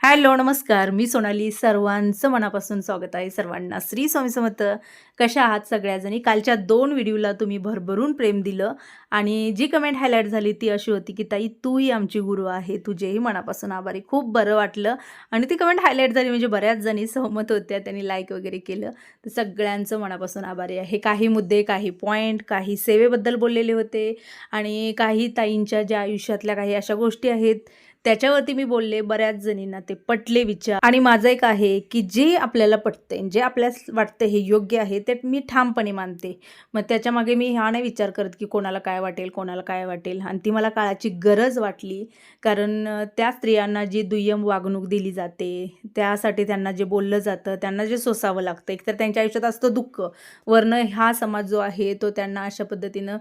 Hello नमस्कार. मी सोनाली. सर्वांचं मनापासून स्वागत आहे. सर्वांना श्री स्वामी समर्थ. कशा आहात सगळ्याजणी? कालच्या दोन व्हिडिओला तुम्ही भरभरून प्रेम दिलं आणि जी कमेंट हायलाईट झाली ती अशी होती की ताई तूही आमची गुरु आहे. तुझेही मनापासून आभारी. खूप बरं वाटलं. आणि ती कमेंट हायलाईट झाली म्हणजे बऱ्याच जणी सहमत होत्या. त्यांनी लाईक वगैरे केलं. तर सगळ्यांचं मनापासून आभारी आहे. काही मुद्दे काही पॉईंट काही सेवेबद्दल बोललेले होते आणि काही ताईंच्या ज्या आयुष्यातल्या काही अशा गोष्टी आहेत त्याच्यावरती मी बोलले बऱ्याच जणींना ते पटले विचार. आणि माझं एक आहे की जे आपल्याला पटते जे आपल्यास वाटतं हे योग्य आहे ते मी ठामपणे मानते. मग त्याच्यामागे मी हा नाही विचार करत की कोणाला काय वाटेल कोणाला काय वाटेल. आणि ती मला काळाची गरज वाटली कारण त्या स्त्रियांना जी दुय्यम वागणूक दिली जाते त्यासाठी त्यांना जे बोललं जातं त्यांना जे सोसावं लागतं एकतर त्यांच्या आयुष्यात असतं दुःख. वरनं हा समाज जो आहे तो त्यांना अशा पद्धतीनं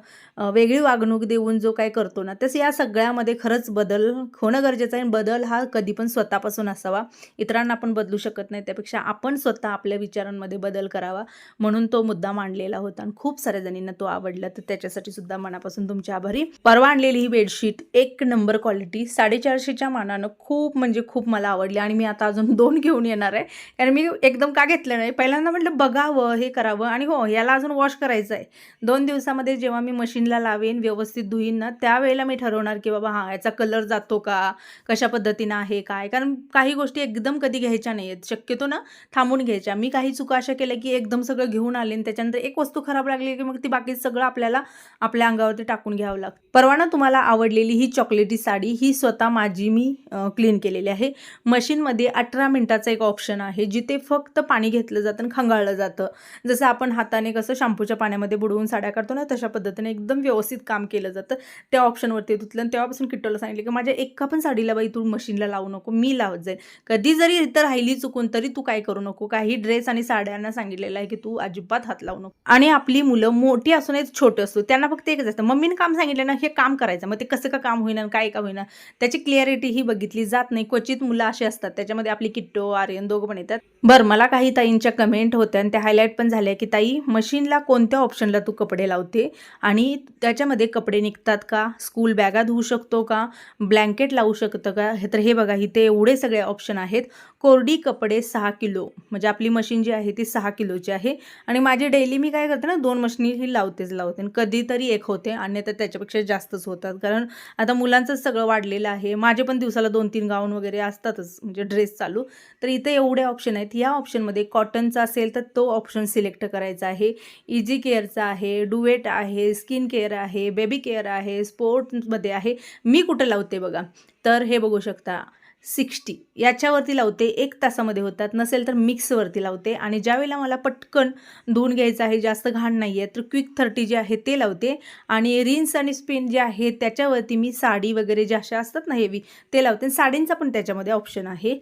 वेगळी वागणूक देऊन जो काय करतो ना तसं या सगळ्यामध्ये खरंच बदल होणं गरजेचं आहे आणि बदल हा कधी पण स्वतःपासून असावा. इतरांना आपण बदलू शकत नाही त्यापेक्षा आपण स्वतः आपल्या विचारांमध्ये बदल करावा म्हणून तो मुद्दा मांडलेला होता आणि खूप साऱ्या जणींना तो आवडला. तर त्याच्यासाठी सुद्धा मनापासून तुमच्या आभारी. परवा आणलेली ही बेडशीट एक नंबर क्वालिटी साडेचारशेच्या मानानं खूप म्हणजे खूप मला आवडली आणि मी आता अजून दोन घेऊन येणार आहे. कारण मी एकदम का घेतलं नाही? पहिल्यांदा म्हटलं बघावं हे करावं आणि हो याला अजून वॉश करायचं आहे. दोन दिवसामध्ये जेव्हा मी मशीनला लावेन व्यवस्थित धुईन ना त्यावेळेला मी ठरवणार की बाबा हां याचा कलर जातो का? कशा पद्धतीनं आहे काय? कारण काही गोष्टी एकदम कधी घ्यायच्या नाही आहेत शक्यतो ना थांबून घ्यायच्या. मी काही चुका अशा केल्या की एकदम सगळं घेऊन आले आणि त्याच्यानंतर एक वस्तू खराब लागली की मग ती बाकी सगळं आपल्याला आपल्या अंगावरती टाकून घ्यावं लागतं. परवा ना तुम्हाला आवडलेली ही चॉकलेटी साडी ही स्वतः माझी मी क्लीन केलेली आहे. मशीनमध्ये अठरा मिनटाचा एक ऑप्शन आहे जिथे फक्त पाणी घेतलं जातं आणि खंगाळलं जातं. जसं आपण हाताने कसं शॅम्पूच्या पाण्यामध्ये बुडवून साड्या काढतो ना तशा पद्धतीने एकदम व्यवस्थित काम केलं जातं. त्या ऑप्शनवरती धुतलं तेव्हापासून किट्टोला सांगितलं की माझ्या एका पण साडीला बाई तू मशीनला लावू नको मी लावत जाईल कधी जरी इथं राहिली चुकून तरी तू काय करू नको. काही ड्रेस आणि साड्यांना सांगितलेलं आहे की तू अजिबात हात लावू नको. आणि आपली मुलं मोठी असून एक छोटे असतो त्यांना फक्त एकच असतं. मम्मीने काम सांगितलं ना हे काम करायचं. मग ते कसं का काम होईना काय का होईना त्याची क्लिअरिटी ही बघितली जात नाही. क्वचित मुलं अशी असतात त्याच्यामध्ये आपली किट्टो आर्यन दोघं पण येतात. बरं मला काही ताईंच्या कमेंट होत्या आणि त्या हायलाईट पण झाल्या की ताई मशीनला कोणत्या ऑप्शनला तू कपडे लावते? आणि त्याच्यामध्ये कपडे निघतात का? स्कूल बॅगा धुवू शकतो का? ब्लँकेट लावू शकतं का? हे तर हे बघा इथे एवढे सगळे ऑप्शन आहेत. कोरडी कपडे सहा किलो. म्हणजे आपली मशीन जी आहे ती सहा किलोची आहे. आणि माझी डेली मी काय करते ना दोन मशीनी ही लावतेच लावते. आणि कधीतरी एक होते आणि तर त्याच्यापेक्षा जास्तच होतात. कारण आता मुलांचंच सगळं वाढलेलं आहे. माझे पण दिवसाला दोन तीन गाऊन वगैरे असतातच. म्हणजे ड्रेस चालू. तर इथे एवढे ऑप्शन आहेत. या ऑप्शनमध्ये कॉटनचा असेल तर तो ऑप्शन सिलेक्ट करायचा आहे. इझी केअरचा आहे डुएट आहे स्किन केअर आहे बेबी केअर आहे स्पोर्ट्समध्ये आहे. मी कुठं लावते बघा? तर हे बघू शकता. सिक्स्टी. याच्यावरती लावते एक तासामध्ये होतात. नसेल तर मिक्सवरती लावते. आणि ज्यावेळेला मला पटकन धुवून घ्यायचं आहे जास्त घाण नाही आहे तर क्विक थर्टी जे आहे ते लावते. आणि रिन्स आणि स्पिन जे आहे त्याच्यावरती मी साडी वगैरे ज्या अशा असतात ना हेवी ते लावते. आणि साडींचा पण त्याच्यामध्ये ऑप्शन आहे.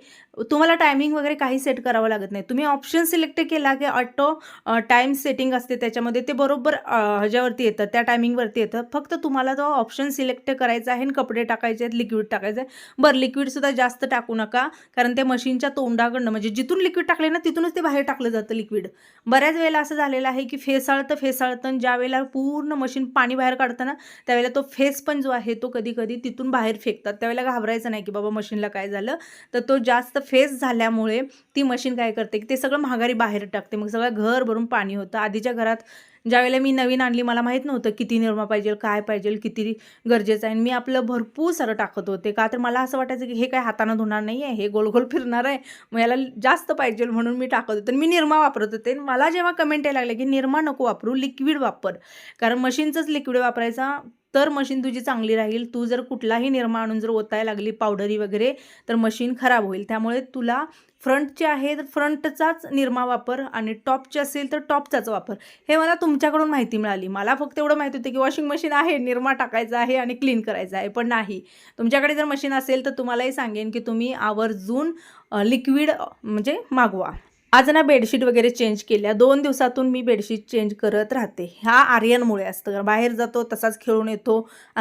तुम्हाला टायमिंग वगैरे काही सेट करावं लागत नाही. तुम्ही ऑप्शन सिलेक्ट केला की ऑटो टाईम सेटिंग असते त्याच्यामध्ये ते बरोबर ह्याच्यावरती येतं. त्या टायमिंगवरती येतं. फक्त तुम्हाला तो ऑप्शन सिलेक्ट करायचा आहे आणि कपडे टाकायचे आहेत लिक्विड टाकायचं आहे बरं लिक्विडसुद्धा जास्त जास्त टाकू नका. कारण ते मशीनच्या तोंडाकडनं म्हणजे जिथून लिक्विड टाकले ना तिथूनच ते बाहेर टाकलं जातं लिक्विड बऱ्याच वेळेला असं झालेलं आहे की फेसाळतं फेसाळतं ज्या वेळेला पूर्ण मशीन पाणी बाहेर काढतं ना त्यावेळेला तो फेस पण जो आहे तो कधी कधी तिथून बाहेर फेकतात. त्यावेळेला घाबरायचं नाही की बाबा मशीनला काय झालं. तर तो जास्त फेस झाल्यामुळे ती मशीन काय करते की ते सगळं महागारी बाहेर टाकते. मग सगळं घर भरून पाणी होतं. आधीच्या घरात ज्यावेळेला मी नवीन आणली मला माहीत नव्हतं किती निरमा पाहिजे काय पाहिजे किती गरजेचं आहे. आणि मी आपलं भरपूर सारं टाकत होते. का तर मला असं वाटायचं की हे काय हातानं धुणार नाही आहे हे गोलगोल फिरणार आहे. मग याला जास्त पाहिजे म्हणून मी टाकत होते. आणि मी निरमा वापरत होते. आणि मला जेव्हा कमेंट यायला लागले की निरमा नको वापरू लिक्विड वापर. कारण मशीनचंच लिक्विड वापरायचा तर मशीन तुझी चांगली राहील. तू जर कुठलाही निरमा आणून जर ओतायला लागली पावडरी वगैरे तर मशीन खराब होईल. त्यामुळे तुला फ्रंटचे आहे तर फ्रंटचाच निरमा वापर आणि टॉपचे असेल तर टॉपचाच वापर. हे मला तुमच्याकडून माहिती मिळाली. मला फक्त एवढं माहिती होतं की वॉशिंग मशीन आहे निरमा टाकायचा आहे आणि क्लीन करायचं आहे पण नाही. तुमच्याकडे जर मशीन असेल तर तुम्हालाही सांगेन की तुम्ही आवर्जून लिक्विड म्हणजे मागवा. आज ना बेडशीट वगैरे चेंज केल्या. दोन दिवसातून मी बेडशीट चेंज करत राहते. ह्या आर्यनमुळे असतं. कारण बाहेर जातो तसाच खेळून येतो.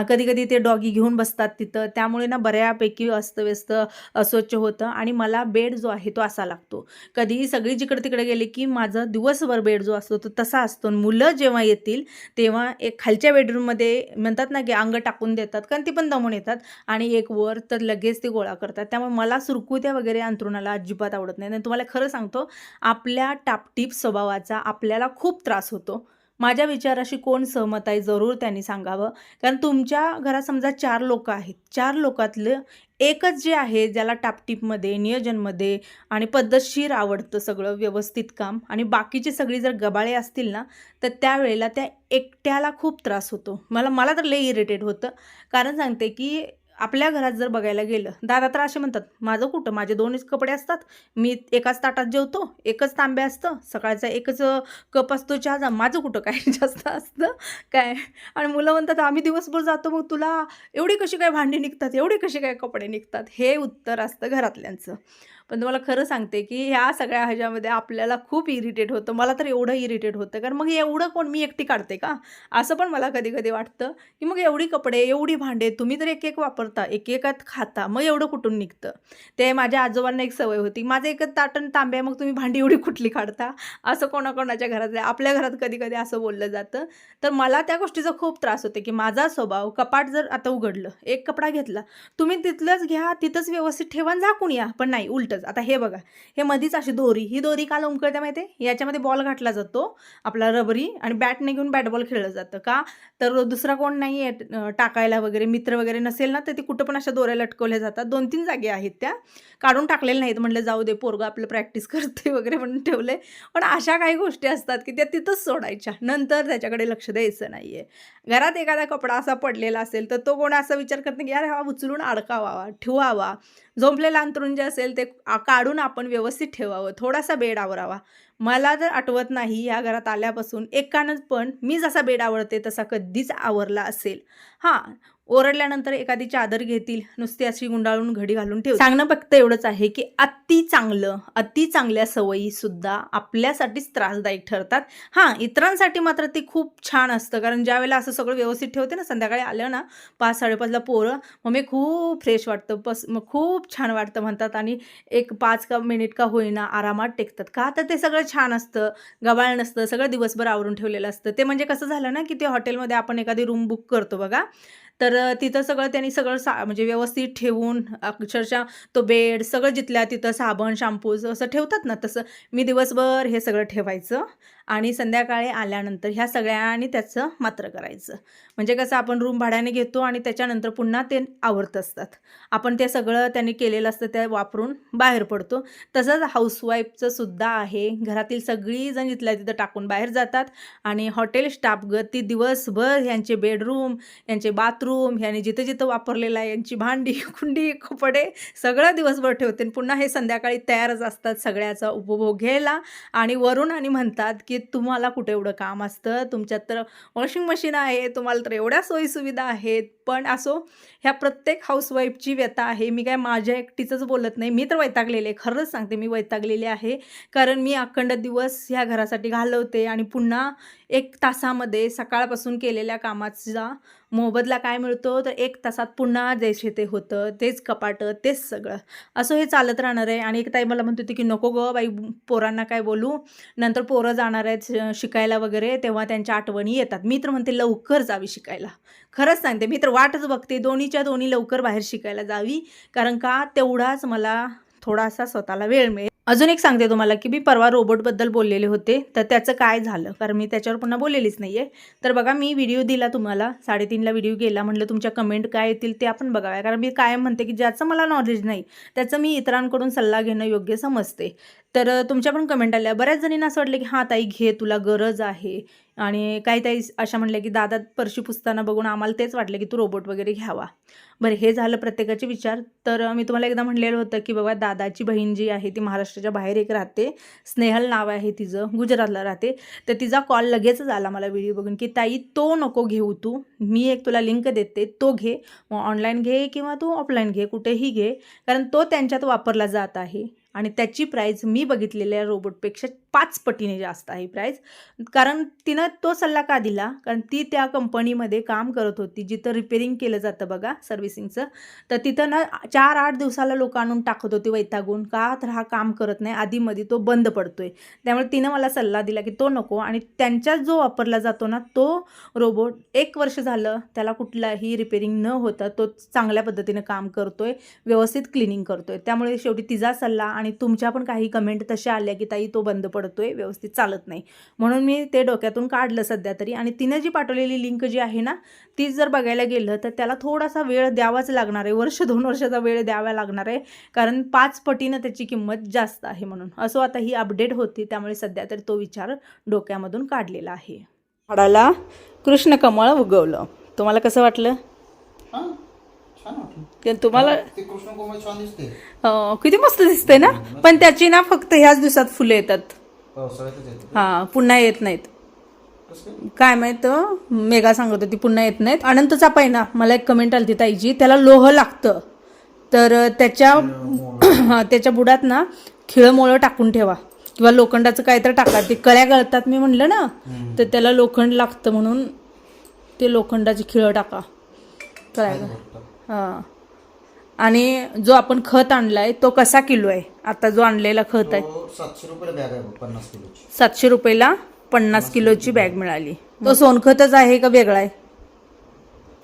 कधी कधी ते डॉगी घेऊन बसतात तिथं. त्यामुळे ना बऱ्यापैकी अस्तव्यस्त अस्वच्छ होतं आणि मला बेड जो आहे तो असा लागतो. कधी सगळी जिकडे तिकडे गेले की माझं दिवसभर बेड जो असतो तो तसा असतो. आणि मुलं जेव्हा येतील तेव्हा एक खालच्या बेडरूममध्ये म्हणतात ना की अंग टाकून देतात. कारण ती पण दमून येतात. आणि एक वर तर लगेच ते गोळा करतात. त्यामुळे मला सुरकुत्या वगैरे अंतरुणाला अजिबात आवडत नाही. आणि तुम्हाला खरं सांगतो आपल्या टापटीप स्वभावाचा आपल्याला खूप त्रास होतो. माझ्या विचाराशी कोण सहमत आहे जरूर त्यांनी सांगावं. कारण तुमच्या घरात समजा चार लोक आहेत. चार लोकातलं एकच जे आहे ज्याला टापटीपमध्ये नियोजनमध्ये आणि पद्धतशीर आवडतं सगळं व्यवस्थित काम आणि बाकीची सगळी जर गबाळे असतील ना तर त्यावेळेला त्या एकट्याला खूप त्रास होतो. मला मला तर लय इरिटेट होतं. कारण सांगते की आपल्या घरात जर बघायला गेलं दादा तर असे म्हणतात माझं कुठं? माझे दोनच कपडे असतात. मी एकाच ताटात जेवतो एकच तांबे असतं सकाळचा एकच कप असतो चहाचा. माझं कुठं? काय जास्त असतं? काय? आणि मुलं म्हणतात आम्ही दिवसभर जातो मग तुला एवढी कशी काय भांडी निघतात? एवढी कशी काय कपडे निघतात? हे उत्तर असतं घरातल्यांचं. पण तुम्हाला खरं सांगते की ह्या सगळ्या ह्याच्यामध्ये आपल्याला खूप इरिटेट होतं. मला तर एवढं इरिटेट होतं. कारण मग एवढं कोण मी एकटी काढते का? असं पण मला कधी कधी वाटतं की मग एवढी कपडे एवढी भांडे तुम्ही तर एक एक वापरता एक एकात खाता मग एवढं कुठून निघतं? ते माझ्या आजोबांना एक सवय होती. माझं एकच ताटण तांबे मग तुम्ही भांडी एवढी कुठली काढता? असं कोणाकोणाच्या घरात आपल्या घरात कधी कधी असं बोललं जातं. तर मला त्या गोष्टीचा खूप त्रास होते की माझा स्वभाव कपाट जर आता उघडलं एक कपडा घेतला तुम्ही तिथलंच घ्या तिथंच व्यवस्थित ठेवा झाकून या. पण नाही उलटंच आता हे बघा हे मधीच अशी दोरी ही दोरी काल उमकळते माहिती आहे याच्यामध्ये बॉल घातला जातो आपला रबरी आणि बॅटने घेऊन बॅट बॉल खेळलं जातं का? तर दुसरा कोण नाही आहे टाकायला वगैरे मित्र वगैरे नसेल ना तर ते कुठं पण अशा दोऱ्या लटकवल्या जातात. दोन तीन जागे आहेत त्या. काढून टाकलेल्या नाहीत म्हटलं जाऊ दे पोरगं आपलं प्रॅक्टिस करते वगैरे म्हणून ठेवले पण अशा काही गोष्टी असतात की त्या तिथंच सोडायच्या. नंतर त्याच्याकडे लक्ष द्यायचं नाही आहे घरात एखादा कपडा असा पडलेला असेल तर तो कोण असा विचार करते की यार हा उचलून अडकावा ठेवावा. झोंपलेलं अंतरून जे असेल ते काढून आपण व्यवस्थित ठेवावं थोडासा बेड आवरावा. मला जर आठवत नाही या घरात आल्यापासून एकानंच पण मी जसा बेड आवडते तसा कधीच आवरला असेल. हां ओरडल्यानंतर एखादी चादर घेतील नुसती अशी गुंडाळून घडी घालून ठेव सांगणं फक्त एवढंच आहे की अति चांगलं अति चांगल्या सवयी सुद्धा आपल्यासाठीच त्रासदायक ठरतात. हां इतरांसाठी मात्र ते खूप छान असतं. कारण ज्या वेळेला असं सगळं व्यवस्थित ठेवते ना संध्याकाळी आलं ना पाच साडेपाचला पोरं मग मी खूप फ्रेश वाटतं. बस मग खूप छान वाटतं म्हणतात. आणि एक पाच का मिनिट का होईना आरामात टेकतात. का तर ते सगळं छान असतं. गबाळ नसतं. सगळं दिवसभर आवरून ठेवलेलं असतं. ते म्हणजे कसं झालं ना की ते हॉटेलमध्ये आपण एखादी रूम बुक करतो बघा. तर तिथं सगळं त्यांनी सगळं सा म्हणजे व्यवस्थित ठेवून अक्षरशः तो बेड सगळं जिथल्या तिथं साबण शॅम्पू असं ठेवतात ना तसं मी दिवसभर हे सगळं ठेवायचं आणि संध्याकाळी आल्यानंतर ह्या सगळ्यांनी त्याचं मात्र करायचं. म्हणजे कसं आपण रूम भाड्याने घेतो आणि त्याच्यानंतर पुन्हा ते आवरत असतात. आपण ते सगळं त्यांनी केलेलं असतं ते वापरून बाहेर पडतो. तसंच हाऊसवाईफचं सुद्धा आहे. घरातील सगळीजण जिथल्या तिथं टाकून बाहेर जातात आणि हॉटेल स्टाफ ग ती दिवसभर यांचे बेडरूम यांचे बाथरूम यांनी जिथं जिथं वापरलेलं आहे यांची भांडी कुंडी कपडे सगळं दिवसभर ठेवते. पुन्हा हे संध्याकाळी तयारच असतात सगळ्याचा उपभोग घ्यायला. आणि वरून आणि म्हणतात की तुम्हाला कुठे एवढं काम असतं? तुमच्यात तर वॉशिंग मशीन आहे तुम्हाला तर एवढ्या सोयीसुविधा आहेत. पण असो ह्या प्रत्येक हाऊसवाईफची व्यथा आहे. मी काय माझ्या एकटीचंच बोलत नाही. मी तर वैतागलेले खरंच सांगते मी वैतागलेले आहे. कारण मी अखंड दिवस ह्या घरासाठी घालवते. आणि पुन्हा एक तासामध्ये सकाळपासून केलेल्या कामाचा मोबदला काय मिळतो? तर एक तासात पुन्हा जैसे ते होतं. तेच कपाटं तेच सगळं. असं हे चालत राहणार आहे. आणि एक ताई मला म्हणत होती की नको गं बाई पोरांना काय बोलू? नंतर पोरं जाणार आहेत शिकायला वगैरे. तेव्हा त्यांच्या आठवणी येतात. मी तर म्हणते लवकर जावी शिकायला. खरंच सांगते मी तर वाटच बघते. दोन्हीच्या दोन्ही लवकर बाहेर शिकायला जावी. कारण का? तेवढाच मला थोडासा स्वतःला वेळ मिळेल. अजून एक सांगते तुम्हाला की मी परवा रोबोटबद्दल बोललेले होते. तर त्याचं काय झालं? कारण मी त्याच्यावर पुन्हा बोललेलीच नाही आहे तर बघा मी व्हिडिओ दिला तुम्हाला. साडेतीनला व्हिडिओ गेला. म्हटलं तुमच्या कमेंट काय येतील ते आपण बघाव्या. कारण मी कायम म्हणते की ज्याचं मला नॉलेज नाही त्याचं मी इतरांकडून सल्ला घेणं योग्य समजते. तर तुमच्या पण कमेंट आल्या. बऱ्याच जणींना असं वाटलं की हां ताई घे तुला गरज आहे. आणि काही ताई अशा म्हणल्या की दादा परशी पुसताना बघून आम्हाला तेच वाटलं की तू रोबोट वगैरे घ्यावा. बरं हे झालं प्रत्येकाचे विचार. तर मी तुम्हाला एकदा म्हणलेलं होतं की बाबा दादाची बहीण जी आहे ती महाराष्ट्राच्या बाहेर एक राहते. स्नेहल नाव आहे तिचं गुजरातला राहते. तर तिचा कॉल लगेचच आला मला व्हिडिओ बघून की ताई तो नको घेऊ तू. मी एक तुला लिंक देते. तो घे. मग ऑनलाईन घे किंवा तू ऑफलाईन घे. कुठेही घे. कारण तो त्यांच्यात वापरला जात आहे. आणि त्याची प्राईज मी बघितलेल्या रोबोटपेक्षा पाच पटीने जास्त आहे प्राईज कारण तिनं तो सल्ला का दिला? कारण ती त्या कंपनीमध्ये काम करत होती जिथं रिपेरिंग केलं जातं बघा सर्व्हिसिंगचं तर तिथं ना चार आठ दिवसाला लोक आणून टाकत होती वैतागून का तर हा काम करत नाही आधीमध्ये तो बंद पडतोय. त्यामुळे तिनं मला सल्ला दिला की तो नको आणि त्यांच्यात जो वापरला जातो ना तो रोबोट एक वर्ष झालं त्याला कुठलाही रिपेरिंग न होता तो चांगल्या पद्धतीनं काम करतोय व्यवस्थित क्लिनिंग करतोय. त्यामुळे शेवटी तिचा सल्ला आणि तुमच्या पण काही कमेंट तशा आल्या की ताई तो बंद पडतोय व्यवस्थित चालत नाही. म्हणून मी ते डोक्यातून काढलं सध्या तरी. आणि तिनं जी पाठवलेली लिंक जी आहे ना तीच जर बघायला गेलं तर त्याला थोडासा वेळ द्यावाच लागणार आहे. वर्ष दोन वर्षाचा वेळ द्यावा लागणार आहे. कारण पाच पटीनं त्याची किंमत जास्त आहे म्हणून. असो आता ही अपडेट होती. त्यामुळे सध्या तरी तो विचार डोक्यामधून काढलेला आहे. झाडाला कृष्णकमळ उगवलं. तुम्हाला कसं वाटलं? तुम्हाला? दिसते. किती मस्त दिसतंय ना? पण त्याची ना फक्त ह्याच दिवसात फुलं येतात. पावसाळ्यातच येतं हा पुन्हा येत नाहीत. काय? माहीत मेगा सांगत होती पुन्हा येत नाहीत. अनंत चाप आहे ना मला एक कमेंट आली ताईची त्याला लोह लागतं. तर त्याच्या हा, त्याच्या बुडात ना खिळमोळं टाकून ठेवा. किंवा लोखंडाचं काय तर टाका. ते कळ्या गळतात मी म्हणलं ना. तर त्याला लोखंड लागतं म्हणून ते लोखंडाची खिळं टाका. कळाय हां आणि जो आपण खत आणलाय तो कसा किलो आहे? आता जो आणलेला खत आहे. सातशे रुपये बॅग आहे बघ, पन्नास सातशे रुपयाला पन्नास किलोची बॅग मिळाली. तो सोनखतच आहे का वेगळा आहे?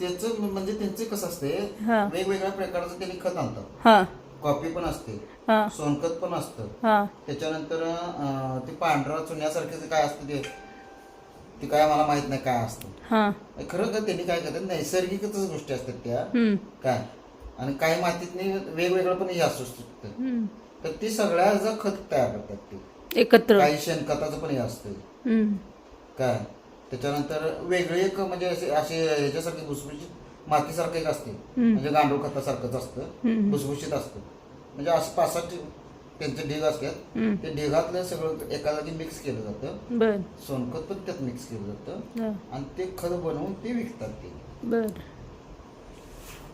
त्याचं म्हणजे त्यांचे कसं असते हा. वेगवेगळ्या प्रकारचं त्यांनी खत आणतात. हां. कॉफी पण असते हां. सोनखत पण असतं. हां. त्याच्यानंतर अं, ते पांढरा चुन्यासारखे जे काय असतं ते ते काय मला माहीत नाही काय असतं. हां. खरं तर त्यांनी काय करतात नैसर्गिकच गोष्टी असतात त्या. हम्म, काय? आणि काही मातीतनी वेगवेगळं पण हे असू शकतं. हम्म. तर ती सगळ्याचं खत तयार करतात ते. एकत्र. काही शेणखताचं पण हे असतं हम्म, काय? त्याच्यानंतर वेगळी एक म्हणजे असे असे ह्याच्यासारखी भुसभुशीत मातीसारखं एक असते. म्हणजे गांडूळ खतासारखंच असतं. हम्म. भुसभुशीत असतं. म्हणजे असं पाच सात त्यांचे ढीग असतात. ते ढिगातलं सगळं एका जागी मिक्स केलं जातं. बर. सोनखत पण त्यात मिक्स केलं जातं. आणि ते खत बनवून ते विकतात ते. बर.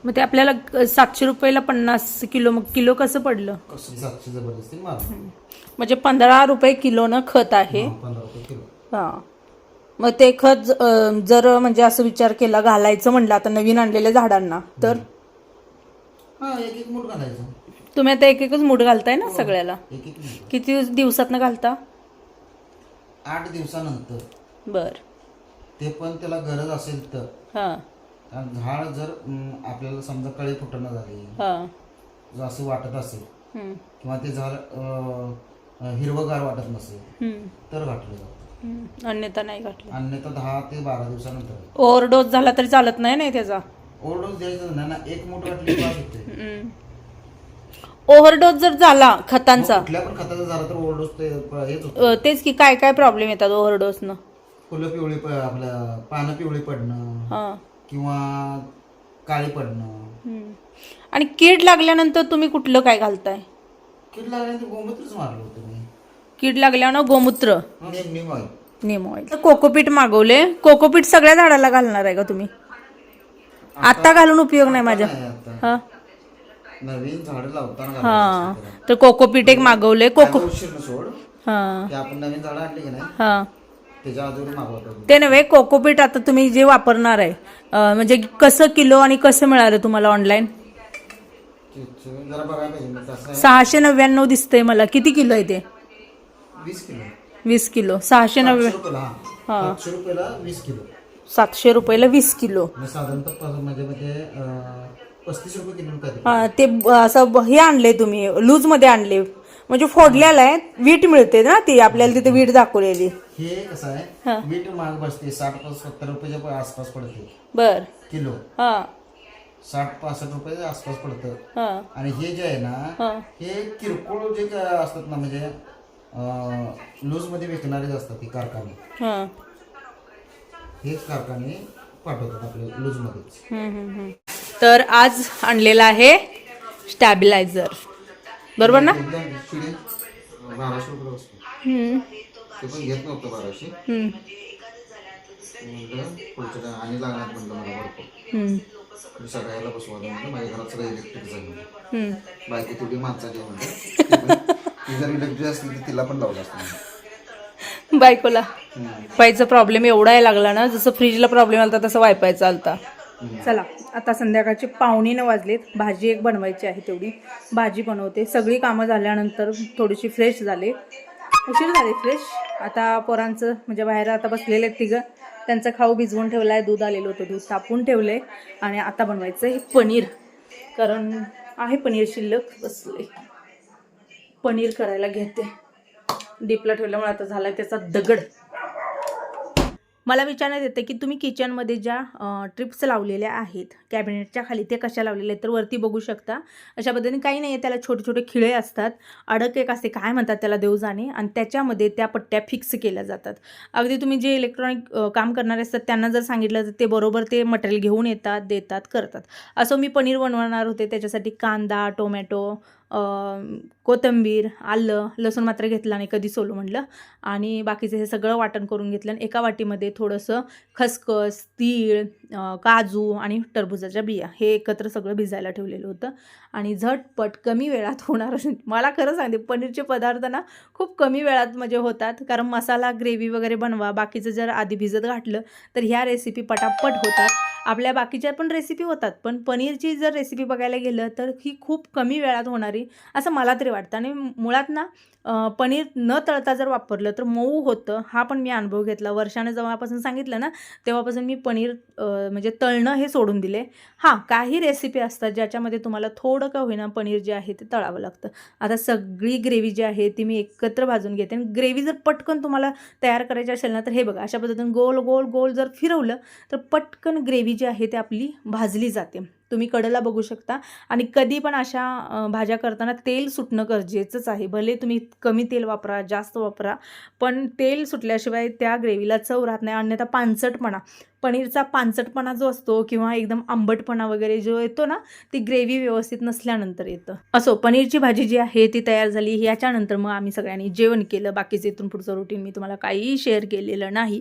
मग ते आपल्याला सातशे रुपयाला पन्नास किलो मग किलो कसं पडलं? कसं सातशे जबरदस्ती मार म्हणजे पंधरा रुपये किलोनं खत आहे. पंधरा रुपये किलो. हां. मग ते खत जर म्हणजे असं विचार केला घालायचं म्हणलं आता नवीन आणलेल्या झाडांना तर? हा एक एक मूठ घालायचं. तुम्ही आता एक एकच मूठ घालताय ना सगळ्याला? एक एक मूठ. किती दिवसातनं घालता? आठ दिवसानंतर. बर. ते पण त्याला गरज असेल तर. हां. झाड जर अं, आपल्याला समजा कळी फुटणं झाली हां. जर असं वाटत असेल हम्म, किंवा ते झाड अं, अं, हिरवंगार वाटत नसेल हम्म, तर घातलं जातं. हम्म. अन्यथा नाही घातलं. अन्यथा दहा ते बारा दिवसानंतर. ओव्हरडोस झाला तरी चालत नाही नाही त्याचा? ओव्हरडोस द्यायचं नाही ना एक मूठ घातली पास होते. ओव्हरडोस जर झाला खतांचा. कुठल्या पण खताचा झाला तर ओव्हरडोस ते प- हेच होतं. अ, तेच की काय काय प्रॉब्लेम येतात ओव्हरडोसनं फुलं पिवळी प- आपलं पानं पिवळी पडणं. हां. किंवा काळी पडणं. हम्म. आणि कीड लागल्यानंतर तुम्ही कुठलं काय घालताय? कीड लागल्यानंतर गोमूत्रच मारलं होतं मी. कीड लागल्यानं गोमूत्र. Neem neem oil neem oil cocopeat मागवले. कोकोपीट सगळ्या झाडाला घालणार आहे का तुम्ही? आता घालून उपयोग नाही माझ्या. आता. हा? नवीन झाडं लावताना हा. घालायचं असतं तर कोकोपीट एक मागवले त्याला. कोको उशीर सोड. हा. ते आपण नवीन झाडं आणली की नाही हा. त्याच्या अजून मागवतो ते नव्हे कोकोपीट आता तुम्ही जे वापरणार आहे अ, म्हणजे कसं किलो आणि कसं मिळालं तुम्हाला ऑनलाईन जरा बघायला पाहिजे मग कसं आहे. सहाशे नव्याण्णव दिसतंय मला. किती किलो आहे ते? वीस किलो. वीस किलो. सहाशे नव्या सातशे रुपयाला हा. सातशे रुपयाला वीस किलो. सातशे रुपयाला वीस किलो. साधारणतः प- म्हणजे म्हणजे अं, पस्तीस रुपये किलो कधी हा ते असं हे आणले तुम्ही लूजमध्ये आणले. म्हणजे फोडलेला आहे वीट मिळते ना ती आपल्याला तिथे वीट दाखवलेली. हे कसं. आहे मीठ महाग बसते साठ पाच सत्तर रुपयाच्या आसपास पडते. बर. किलो. हा. साठ पासष्ट रुपयाच्या आसपास पडतं. हा. आणि हे जे आहे ना हा. किरकोळ जे असतात ना म्हणजे लूजमध्ये विकणारे असतात ते कारखाने. हा. हेच कारखाने पाठवतात आपल्या लूज हम्म. तर आज आणलेला आहे स्टॅबिलायझर. बरोबर ना? एकदम शिडी बाराशे रुपये असतो हम्म, ते पण घेत नव्हतं बाराशे. हम्म, म्हणलं पुढच्या काय आणि लागणार म्हणलं मला भरपूर. हम्म, मी सगळ्याला बसवा म्हणलं माझ्या घरात सगळं इलेक्ट्रिक झालं हम्म. बायको तेवढी माणसाची म्हणलं. ती जर इलेक्ट्रिक असली तर तिला पण लावलं असतं बायकोला. वायफायचा प्रॉब्लेम एवढा आहे लागला ना जसं फ्रीजला प्रॉब्लेम आला तसं वायफायचा आलता. चला आता संध्याकाळचे पाहुणे न वाजलेत. भाजी एक बनवायची आहे तेवढी. भाजी बनवते. सगळी कामं झाल्यानंतर थोडीशी फ्रेश झाले. उशीर झाले फ्रेश आता पोरांचं म्हणजे बाहेर आता बसलेले आहेत तिघं. त्यांचं खाऊ भिजवून ठेवलं आहे दूध आलेलं होतं. दूध तापून ठेवलं आहे आणि आता बनवायचं आहे पनीर. कारण आहे पनीर शिल्लक. बसले. पनीर करायला घेते. डीपला ठेवल्यामुळे आता झाला त्याचा दगड. मला विचारण्यात येते की तुम्ही किचनमध्ये ज्या ट्रिप्स लावलेल्या आहेत कॅबिनेटच्या खाली ते कशा लावलेल्या आहेत तर वरती बघू शकता. अशा पद्धतीने काही नाही आहे त्याला छोटे छोटे खिळे असतात अडक एक असते काय म्हणतात त्याला देवजाणे आणि त्याच्यामध्ये त्या पट्ट्या फिक्स केल्या जातात. अगदी तुम्ही जे इलेक्ट्रॉनिक काम करणारे असतात त्यांना जर सांगितलं तर ते बरोबर ते मटेरियल घेऊन येतात देतात करतात. असं मी पनीर बनवणार होते त्याच्यासाठी कांदा टोमॅटो कोथिंबीर आलं लसूण मात्र घेतलं आणि कधी सोलू म्हटलं आणि बाकीचं हे सगळं वाटण करून घेतलं आणि एका वाटीमध्ये थोडंसं खसखस तीळ काजू आणि टरबुजाच्या बिया हे एकत्र सगळं भिजायला ठेवलेलं होतं. आणि झटपट कमी वेळात होणार मला खरं सांगते पनीरचे पदार्थ ना खूप कमी वेळात म्हणजे होतात. कारण मसाला ग्रेव्ही वगैरे बनवा बाकीचं जर आधी भिजत घातलं तर ह्या रेसिपी पटापट होतात. आपल्या बाकीच्या पण रेसिपी होतात. पण पनीरची जर रेसिपी बघायला गेलं तर ही खूप कमी वेळात होणारी असं मला तरी वाटतं. आणि मुळात ना पनीर न तळता जर वापरलं तर मऊ होतं. हा पण मी अनुभव घेतला. वर्षाने जेव्हापासून सांगितलं ना तेव्हापासून मी पनीर म्हणजे तळणं हे सोडून दिले. हां काही रेसिपी असतात ज्याच्यामध्ये तुम्हाला थोडं का होईना पनीर जे आहे ते तळावं लागतं. आता सगळी ग्रेव्ही जी आहे ती मी एकत्र भाजून घेते. आणि ग्रेव्ही जर पटकन तुम्हाला तयार करायची असेल ना तर हे बघा अशा पद्धतीने गोल गोल गोल जर फिरवलं तर पटकन ग्रेव्ही जी आहे ती आपली भाजली जाते. तुम्ही कडला बघू शकता. आणि कधी पण अशा भाज्या करताना तेल सुटणं गरजेचंच आहे. भले तुम्ही कमी तेल वापरा जास्त वापरा पण तेल सुटल्याशिवाय त्या ग्रेव्हीला चव राहत नाही. अन्यथा पानसटपणा पनीरचा पांचटपणा जो असतो किंवा एकदम आंबटपणा वगैरे जो येतो ना ती ग्रेव्ही व्यवस्थित नसल्यानंतर येतं. असो पनीरची भाजी जी आहे ती तयार झाली याच्यानंतर मग आम्ही सगळ्यांनी जेवण केलं. बाकीचं इथून पुढचं रुटीन मी तुम्हाला काहीही शेअर केलेलं नाही.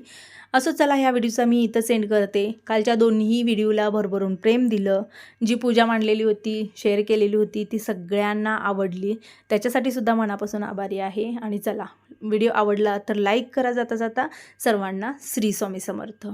असं चला ह्या व्हिडिओचा मी इथं सेंड करते. कालच्या दोन्ही व्हिडिओला भरभरून प्रेम दिलं. जी पूजा मांडलेली होती शेअर केलेली होती ती सगळ्यांना आवडली. त्याच्यासाठी सुद्धा मनापासून आभारी आहे. आणि चला व्हिडिओ आवडला तर लाईक करा जाता जाता. सर्वांना श्री स्वामी समर्थ.